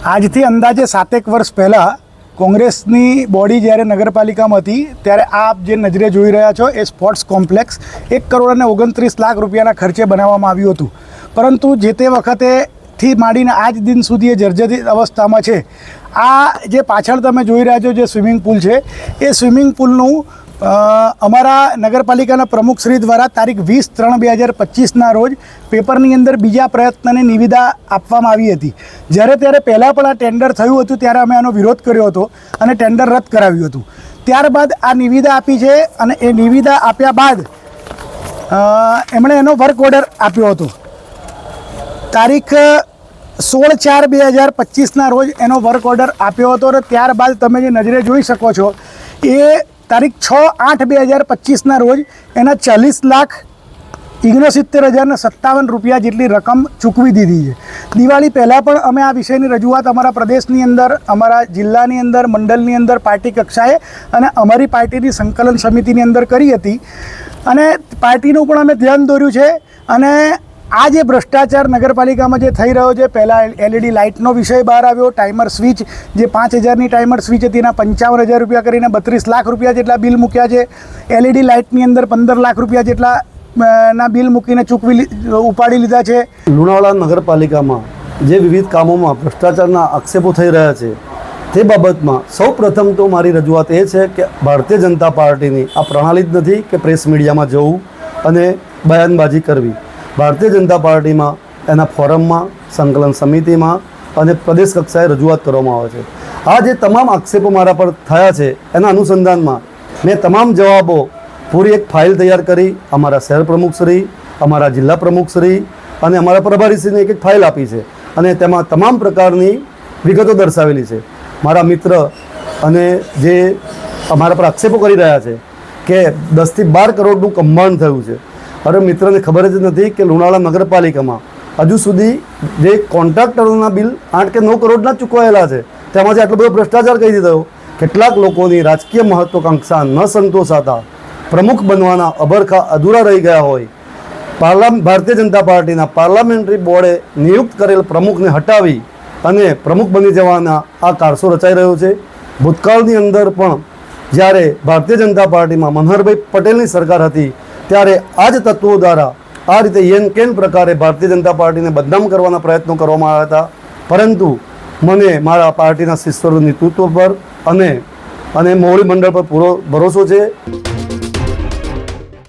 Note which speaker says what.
Speaker 1: આજથી અંદાજે સાતેક વર્ષ પહેલાં કોંગ્રેસની બોડી જ્યારે નગરપાલિકામાં હતી, ત્યારે આપ જે નજરે જોઈ રહ્યા છો એ સ્પોર્ટ્સ કોમ્પ્લેક્સ એક કરોડ અને ઓગણત્રીસ લાખ રૂપિયાના ખર્ચે બનાવવામાં આવ્યું હતું. પરંતુ જે તે વખતે થી માંડીને આજ દિન સુધી એ જર્જરિત અવસ્થામાં છે. આ જે પાછળ તમે જોઈ રહ્યા છો જે સ્વિમિંગ પુલ છે, એ સ્વિમિંગ પુલનું અમારા નગરપાલિકાના પ્રમુખશ્રી દ્વારા તારીખ વીસ ત્રણ બે હજાર પચીસના રોજ પેપરની અંદર બીજા પ્રયત્નની નિવિદા આપવામાં આવી હતી. જ્યારે ત્યારે પહેલાં પણ આ ટેન્ડર થયું હતું, ત્યારે અમે આનો વિરોધ કર્યો હતો અને ટેન્ડર રદ કરાવ્યું હતું. ત્યારબાદ આ નિવિદા આપી છે અને એ નિવિદા આપ્યા બાદ એમણે એનો વર્ક ઓર્ડર આપ્યો હતો. તારીખ સોળ ચાર બે હજાર પચીસના રોજ એનો વર્ક ઓર્ડર આપ્યો હતો અને ત્યારબાદ તમે જે નજરે જોઈ શકો છો, એ તારીખ છ આઠ બે હજાર પચીસના રોજ એના ચાલીસ લાખ ઓગણસિત્તેર હજારને સત્તાવન રૂપિયા જેટલી રકમ ચૂકવી દીધી છે. દિવાળી પહેલાં પણ અમે આ વિષયની રજૂઆત અમારા પ્રદેશની અંદર, અમારા જિલ્લાની અંદર, મંડળની અંદર, પાર્ટી કક્ષાએ અને અમારી પાર્ટીની સંકલન સમિતિની અંદર કરી હતી. અને પાર્ટીનું પણ અમે ધ્યાન દોર્યું છે અને આ જે ભ્રષ્ટાચાર નગરપાલિકામાં જે થઈ રહ્યો છે, પહેલાં એલઈડી લાઇટનો વિષય બહાર આવ્યો, ટાઈમર સ્વિચ, જે પાંચ હજારની ટાઈમર સ્વિચ હતી, એના પંચાવન હજાર રૂપિયા કરીને બત્રીસ લાખ રૂપિયા જેટલા બિલ મૂક્યા છે. એલઈડી લાઇટની અંદર પંદર લાખ રૂપિયા જેટલા ના બિલ મૂકીને ચૂકવી ઉપાડી લીધા છે.
Speaker 2: લુણાવાડા નગરપાલિકામાં જે વિવિધ કામોમાં ભ્રષ્ટાચારના આક્ષેપો થઈ રહ્યા છે, તે બાબતમાં સૌ પ્રથમ તો મારી રજૂઆત એ છે કે ભારતીય જનતા પાર્ટીની આ પ્રણાલી જ નથી કે પ્રેસ મીડિયામાં જવું અને બયાનબાજી કરવી. ભારતીય જનતા પાર્ટીમાં, એના ફોરમમાં, સંકલન સમિતિમાં અને પ્રદેશ કક્ષાએ રજૂઆત કરવામાં આવે છે. આ જે તમામ આક્ષેપો મારા પર થયા છે, એના અનુસંધાનમાં મેં તમામ જવાબો પૂરી એક ફાઇલ તૈયાર કરી. અમારા શહેર પ્રમુખશ્રી, અમારા જિલ્લા પ્રમુખશ્રી અને અમારા પ્રભારીશ્રીને એક એક ફાઇલ આપી છે અને તેમાં તમામ પ્રકારની વિગતો દર્શાવેલી છે. મારા મિત્ર અને જે અમારા પર આક્ષેપો કરી રહ્યા છે કે દસથી બાર કરોડનું કૌભાંડ થયું છે. અરે મિત્રને ખબર જ નથી કે લુણાવાડા નગરપાલિકામાં હજુ સુધી જે કોન્ટ્રાક્ટરોના બિલ આઠ કે નવ કરોડના ચૂકવાયેલા છે તેમાંથી આટલો બધો ભ્રષ્ટાચાર કઈ દીધો, કેટલાક લોકોની રાજકીય મહત્વાકાંક્ષા ન સંતોષાતા પ્રમુખ બનવાના અભરખા અધૂરા રહી ગયા હોય. પાર્લામ, ભારતીય જનતા પાર્ટીના પાર્લામેન્ટરી બોર્ડે નિયુક્ત કરેલ પ્રમુખને હટાવી અને પ્રમુખ બની જવાના આ કારસો રચાઈ રહ્યો છે. ભૂતકાળની અંદર પણ જ્યારે ભારતીય જનતા પાર્ટીમાં મનહરભાઈ પટેલની સરકાર હતી ત્યારે આ જ તત્વો દ્વારા આ રીતે યેન કેન પ્રકારે ભારતીય જનતા પાર્ટીને બદનામ કરવાના પ્રયત્નો કરવામાં આવ્યા હતા. પરંતુ મને મારા પાર્ટીના શિષ્યોનું નેતૃત્વ પર અને અને મોવડી મંડળ પર પૂરો ભરોસો છે.